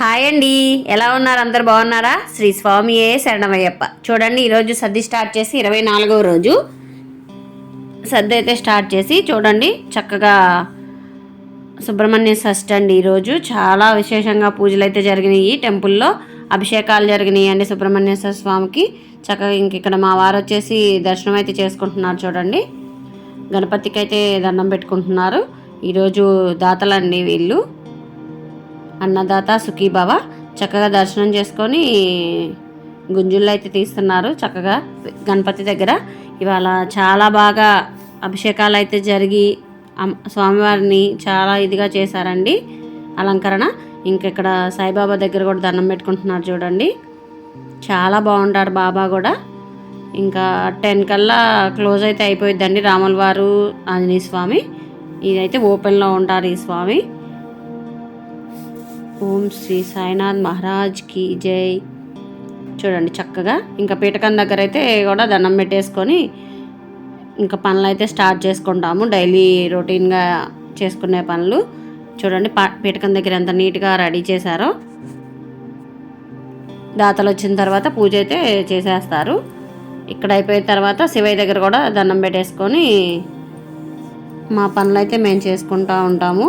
Hi అండి. ఎలా ఉన్నారు? అందరు బాగున్నారా? శ్రీ స్వామియే శరణమయ్యప్ప. చూడండి ఈరోజు సర్ది స్టార్ట్ చేసి ఇరవై నాలుగవ రోజు. సర్ది అయితే స్టార్ట్ చేసి చూడండి చక్కగా సుబ్రహ్మణ్య షష్ఠి అండి ఈరోజు చాలా విశేషంగా పూజలు అయితే జరిగినాయి టెంపుల్లో. అభిషేకాలు జరిగినాయి అండి సుబ్రహ్మణ్యేశ్వర స్వామికి. చక్కగా ఇంక ఇక్కడ మా వారు వచ్చేసి దర్శనం అయితే చేసుకుంటున్నారు చూడండి. గణపతికి అయితే దండం పెట్టుకుంటున్నారు. ఈరోజు దాతలండి వీళ్ళు. అన్నదాత సుఖీభవ చక్కగా దర్శనం చేసుకొని గుంజుల్లో అయితే తీస్తున్నారు చక్కగా గణపతి దగ్గర. ఇవాళ చాలా బాగా అభిషేకాలు అయితే జరిగి స్వామివారిని చాలా ఇదిగా చేశారండి. అలంకరణ. ఇంకెక్కడ సాయిబాబా దగ్గర కూడా దండం పెట్టుకుంటున్నారు చూడండి. చాలా బాగుంటారు బాబా కూడా. ఇంకా టెన్ కల్లా క్లోజ్ అయితే అయిపోయిద్దండి రాముల వారు ఆంజనేయ స్వామి. ఇదైతే ఓపెన్లో ఉంటారు ఈ స్వామి. ఓం శ్రీ సాయినాథ్ మహారాజ్కి జై. చూడండి చక్కగా ఇంకా పీటకం దగ్గర అయితే కూడా దండం పెట్టేసుకొని ఇంకా పనులు అయితే స్టార్ట్ చేసుకుంటాము. డైలీ రొటీన్గా చేసుకునే పనులు. చూడండి పా పీటకం దగ్గర ఎంత నీట్గా రెడీ చేశారో. దాతలు వచ్చిన తర్వాత పూజ అయితే చేసేస్తారు. ఇక్కడ అయిపోయిన తర్వాత శివయ్య దగ్గర కూడా దండం పెట్టేసుకొని మా పనులు అయితే మేము చేసుకుంటూ ఉంటాము.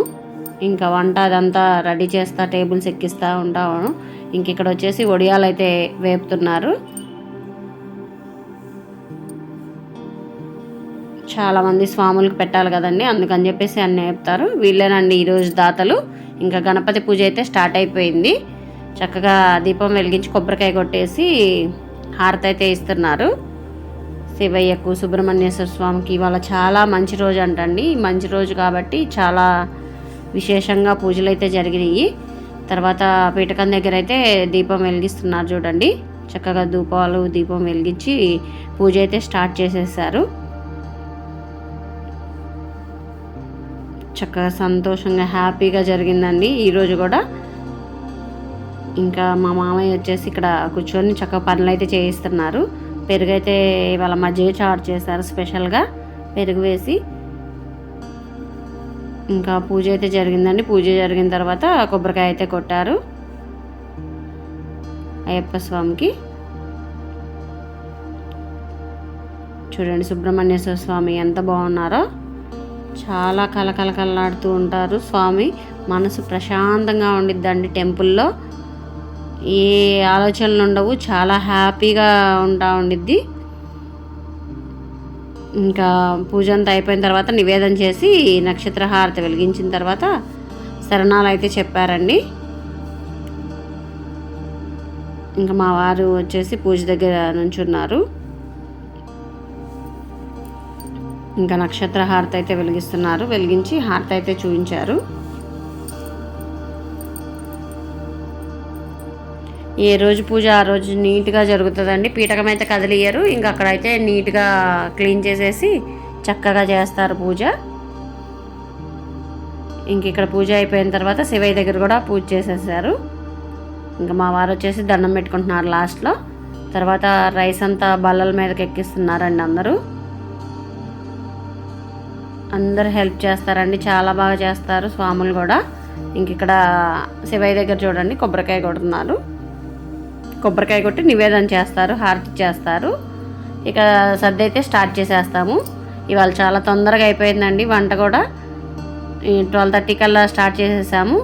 ఇంకా వంట అదంతా రెడీ చేస్తా టేబుల్స్ ఎక్కిస్తూ ఉంటాము. ఇంక ఇక్కడ వచ్చేసి ఒడియాలు అయితే వేపుతున్నారు. చాలామంది స్వాములకు పెట్టాలి కదండి అందుకని చెప్పేసి అన్నీ వేపుతారు. వీళ్ళేనండి ఈరోజు దాతలు. ఇంకా గణపతి పూజ అయితే స్టార్ట్ అయిపోయింది. చక్కగా దీపం వెలిగించి కొబ్బరికాయ కొట్టేసి హారతి అయితే ఇస్తున్నారు. శివయ్యకు సుబ్రహ్మణ్యేశ్వర స్వామికి ఇవాళ చాలా మంచి రోజు అంటండి. మంచి రోజు కాబట్టి చాలా విశేషంగా పూజలు అయితే జరిగినాయి. తర్వాత పీఠకం దగ్గర అయితే దీపం వెలిగిస్తున్నారు చూడండి. చక్కగా ధూపాలు దీపం వెలిగించి పూజ అయితే స్టార్ట్ చేసేసారు. చక్కగా సంతోషంగా హ్యాపీగా జరిగిందండి ఈరోజు కూడా. ఇంకా మా మామయ్య వచ్చేసి ఇక్కడ కూర్చొని చక్కగా పనులు అయితే చేయిస్తున్నారు. పెరుగు అయితే వాళ్ళ మజ్జిగ చారు చేశారు స్పెషల్గా. పెరుగు వేసి ఇంకా పూజ అయితే జరిగిందండి. పూజ జరిగిన తర్వాత కొబ్బరికాయ అయితే కొట్టారు. అయ్యప్ప స్వామికి. చూడండి సుబ్రహ్మణ్యేశ్వర స్వామి ఎంత బాగున్నారో. చాలా కలకలకలాడుతూ ఉంటారు స్వామి. మనసు ప్రశాంతంగా ఉండిద్దండి టెంపుల్లో. ఏ ఆలోచనలు ఉండవు చాలా హ్యాపీగా ఉంటా ఉండిద్ది. ఇంకా పూజ అంతా అయిపోయిన తర్వాత నివేదన చేసి నక్షత్ర హారతి వెలిగించిన తర్వాత శరణాలు అయితే చెప్పారండి. ఇంకా మా వారు వచ్చేసి పూజ దగ్గర నుంచున్నారు. ఇంకా నక్షత్ర హారతి అయితే వెలిగిస్తున్నారు. వెలిగించి హారతి అయితే చూపించారు. ఏ రోజు పూజ ఆ రోజు నీట్గా జరుగుతుందండి. పీఠకం అయితే కదిలియరు ఇంకా అక్కడైతే నీట్గా క్లీన్ చేసేసి చక్కగా చేస్తారు పూజ. ఇంక ఇక్కడ పూజ అయిపోయిన తర్వాత శివయ్య దగ్గర కూడా పూజ చేసేసారు. ఇంకా మా వారు వచ్చేసి దండం పెట్టుకుంటున్నారు లాస్ట్లో. తర్వాత రైస్ అంతా బల్లల మీదకి ఎక్కిస్తున్నారండి అందరూ. అందరూ హెల్ప్ చేస్తారండి. చాలా బాగా చేస్తారు స్వాములు కూడా. ఇంక ఇక్కడ శివయ్య దగ్గర చూడండి కొబ్బరికాయ కొడుతున్నారు. కొబ్బరికాయ కొట్టి నివేదన చేస్తారు హారతి చేస్తారు. ఇక సర్ది అయితే స్టార్ట్ చేసేస్తాము. ఇవాళ చాలా తొందరగా అయిపోయిందండి వంట కూడా. ట్వెల్వ్ థర్టీ కల్లా స్టార్ట్ చేసేసాము.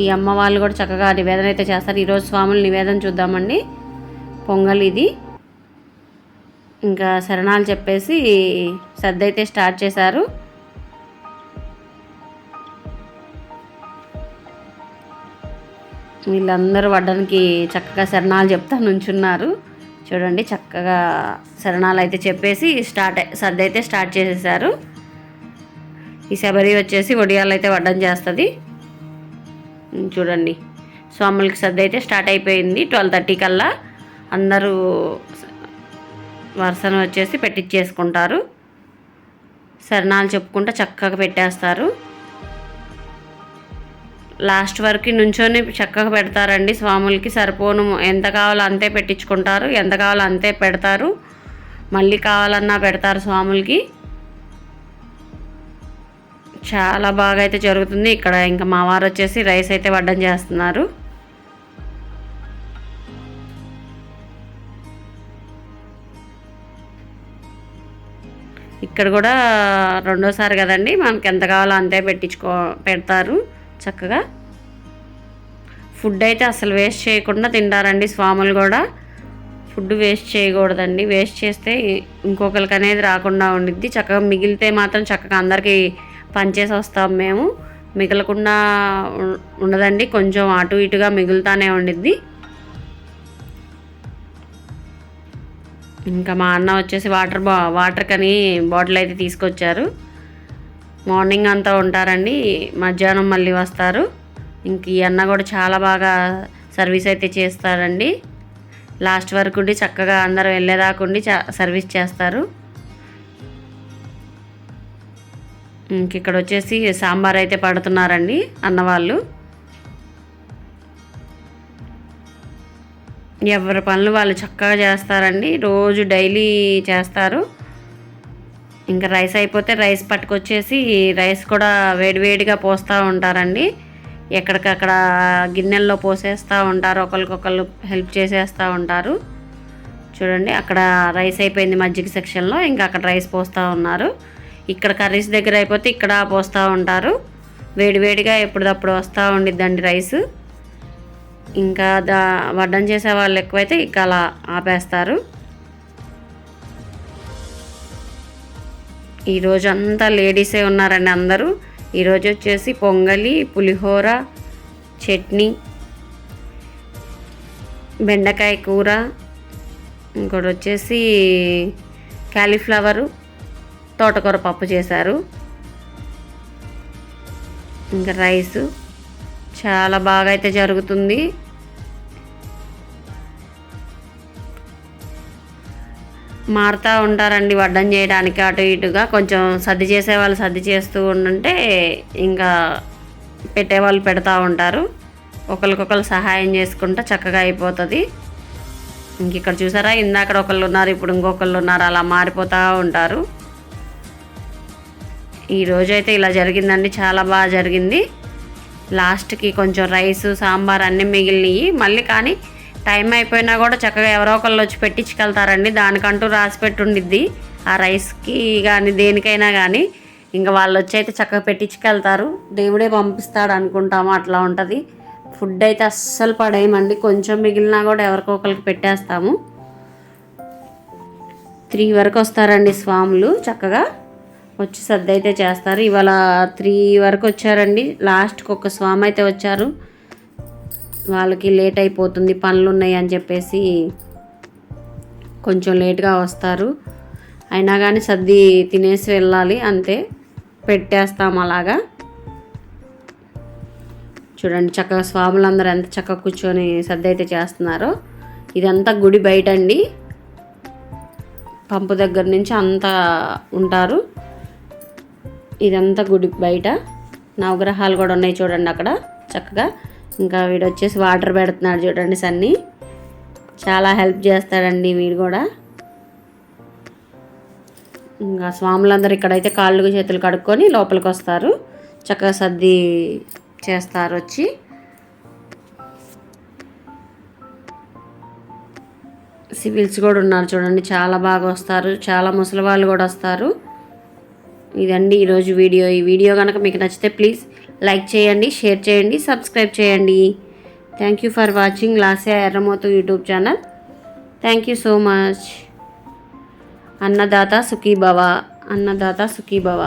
ఈ అమ్మ వాళ్ళు కూడా చక్కగా నివేదన అయితే చేస్తారు. ఈరోజు స్వాములు నివేదన చూద్దామండి. పొంగల్ ఇది. ఇంకా శరణాలు చెప్పేసి సర్ది అయితే స్టార్ట్ చేశారు. వీళ్ళందరూ వడ్డానికి చక్కగా శరణాలు చెప్తా నుంచున్నారు. చూడండి చక్కగా శరణాలు అయితే చెప్పేసి స్టార్ట్ సర్ది అయితే స్టార్ట్ చేసేసారు ఈ శబరి వచ్చేసి ఒడియాలు అయితే వడ్డం చేస్తుంది. చూడండి స్వాములకి సర్ది అయితే స్టార్ట్ అయిపోయింది ట్వెల్వ్ థర్టీ కల్లా. అందరూ వరుసను వచ్చేసి పెట్టించేసుకుంటారు శరణాలు చెప్పుకుంటూ చక్కగా పెట్టేస్తారు. లాస్ట్ వరకు నుంచొని చక్కగా పెడతారండి. స్వాములకి సరిపోను ఎంత కావాలో అంతే పెట్టించుకుంటారు. ఎంత కావాలో అంతే పెడతారు. మళ్ళీ కావాలన్నా పెడతారు స్వాములకి. చాలా బాగా అయితే జరుగుతుంది. ఇక్కడ ఇంకా మా వారు వచ్చేసి రైస్ అయితే వడ్డం చేస్తున్నారు. ఇక్కడ కూడా రెండోసారి కదండి. మనకి ఎంత కావాలో అంతే పెట్టించుకో పెడతారు. చక్కగా. ఫుడ్ అయితే అసలు వేస్ట్ చేయకుండా తింటారండి స్వాములు కూడా. ఫుడ్ వేస్ట్ చేయకూడదండి. వేస్ట్ చేస్తే ఇంకొకరికి అనేది రాకుండా ఉండిద్ది. చక్కగా మిగిలితే మాత్రం చక్కగా అందరికీ పనిచేసి వస్తాం మేము. మిగలకుండా ఉండదండి. కొంచెం అటు ఇటుగా మిగులుతానే ఉండిద్ది. ఇంకా మా అన్న వచ్చేసి వాటర్ బా వాటర్ కని బాటిల్ అయితే తీసుకొచ్చారు. మార్నింగ్ అంతా ఉంటారండి. మధ్యాహ్నం మళ్ళీ వస్తారు. ఇంక ఈ అన్న కూడా చాలా బాగా సర్వీస్ అయితే చేస్తారండి. లాస్ట్ వరకు ఉండి చక్కగా అందరం వెళ్ళేదాకుండి చా- సర్వీస్ చేస్తారు. ఇంక ఇక్కడ వచ్చేసి సాంబార్ అయితే పడుతున్నారండి అన్నవాళ్ళు ఎవరి పనులు వాళ్ళు చక్కగా చేస్తారండి. రోజు డైలీ చేస్తారు. ఇంకా రైస్ అయిపోతే రైస్ పట్టుకొచ్చేసి రైస్ కూడా వేడివేడిగా పోస్తూ ఉంటారండి. ఎక్కడికక్కడ గిన్నెల్లో పోసేస్తూ ఉంటారు ఒకరికొకళ్ళు హెల్ప్ చేసేస్తూ ఉంటారు. చూడండి అక్కడ రైస్ అయిపోయింది మజ్జిగ సెక్షన్లో ఇంకా అక్కడ రైస్ పోస్తూ ఉన్నారు. ఇక్కడ కర్రీస్ దగ్గర అయిపోతే ఇక్కడ పోస్తూ ఉంటారు. వేడివేడిగా ఎప్పుడప్పుడు వస్తూ ఉండిద్దండి రైస్. ఇంకా దా వడ్డం చేసే వాళ్ళు ఎక్కువైతే ఇక అలా ఆపేస్తారు. ఈరోజు అంతా లేడీసే ఉన్నారండి అందరూ. ఈరోజు వచ్చేసి పొంగలి పులిహోర చట్నీ బెండకాయ కూర ఇంకోటి వచ్చేసి క్యాలీఫ్లవరు తోటకూర పప్పు చేశారు. ఇంకా రైసు. చాలా బాగా అయితే జరుగుతుంది. మారుతూ ఉంటారండి వడ్డం చేయడానికి అటు ఇటుగా. కొంచెం సర్ది చేసే వాళ్ళు సర్ది చేస్తూ ఉండుంటే ఇంకా పెట్టేవాళ్ళు పెడతా ఉంటారు. ఒకరికొకరు సహాయం చేసుకుంటా చక్కగా అయిపోతుంది. ఇంక ఇక్కడ చూసారా? ఇందాక ఒకళ్ళు ఉన్నారు ఇప్పుడు ఇంకొకళ్ళు ఉన్నారు అలా మారిపోతూ ఉంటారు. ఈరోజు అయితే ఇలా జరిగిందండి చాలా బాగా జరిగింది. లాస్ట్కి కొంచెం రైస్ సాంబార్ అన్నీ మిగిలినవి మళ్ళీ కానీ టైం అయిపోయినా కూడా చక్కగా ఎవరో ఒకళ్ళు వచ్చి పెట్టించుకెళ్తారండి. దానికంటూ రాసి పెట్టుండిద్ది. ఆ రైస్కి కానీ దేనికైనా కానీ ఇంకా వాళ్ళు వచ్చి అయితే చక్కగా పెట్టించుకెళ్తారు. దేవుడే పంపిస్తాడు అనుకుంటాము అట్లా ఉంటుంది. ఫుడ్ అయితే అస్సలు పడేయమండి. కొంచెం మిగిలినా కూడా ఎవరికొకరికి పెట్టేస్తాము. త్రీ వరకు వస్తారండి స్వాములు చక్కగా వచ్చి సర్ది అయితే చేస్తారు. ఇవాళ త్రీ వరకు వచ్చారండి. లాస్ట్కి ఒక స్వామి అయితే వచ్చారు. వాళ్ళకి లేట్ అయిపోతుంది పనులు ఉన్నాయి అని చెప్పేసి కొంచెం లేట్గా వస్తారు. అయినా కానీ సర్ది తినేసి వెళ్ళాలి అంతే. పెట్టేస్తాం అలాగా. చూడండి చక్కగా స్వాములందరూ ఎంత చక్కగా కూర్చొని సర్ది అయితే చేస్తున్నారో. ఇదంతా గుడి బయట అండి పంపు దగ్గర నుంచి అంతా ఉంటారు. ఇదంతా గుడి బయట. నవగ్రహాలు కూడా ఉన్నాయి చూడండి అక్కడ చక్కగా. ఇంకా వీడు వచ్చేసి వాటర్ పెడుతున్నాడు చూడండి సన్ని. చాలా హెల్ప్ చేస్తాడండి వీడు కూడా. ఇంకా స్వాములందరూ ఇక్కడైతే కాళ్ళు చేతులు కడుక్కొని లోపలికి వస్తారు. చక్కగా సర్ది చేస్తారు వచ్చి. సివిల్స్ కూడా ఉన్నారు చూడండి చాలా బాగా వస్తారు. చాలా ముసలి వాళ్ళు కూడా వస్తారు. ఇదండి ఈరోజు వీడియో. ఈ వీడియో కనుక మీకు నచ్చితే ప్లీజ్ లైక్ చేయండి షేర్ చేయండి సబ్స్క్రైబ్ చేయండి. Thank you for watching Lasya Erramothu YouTube channel. Thank you so much Annadata Sukhibhava. Annadata Sukhibhava.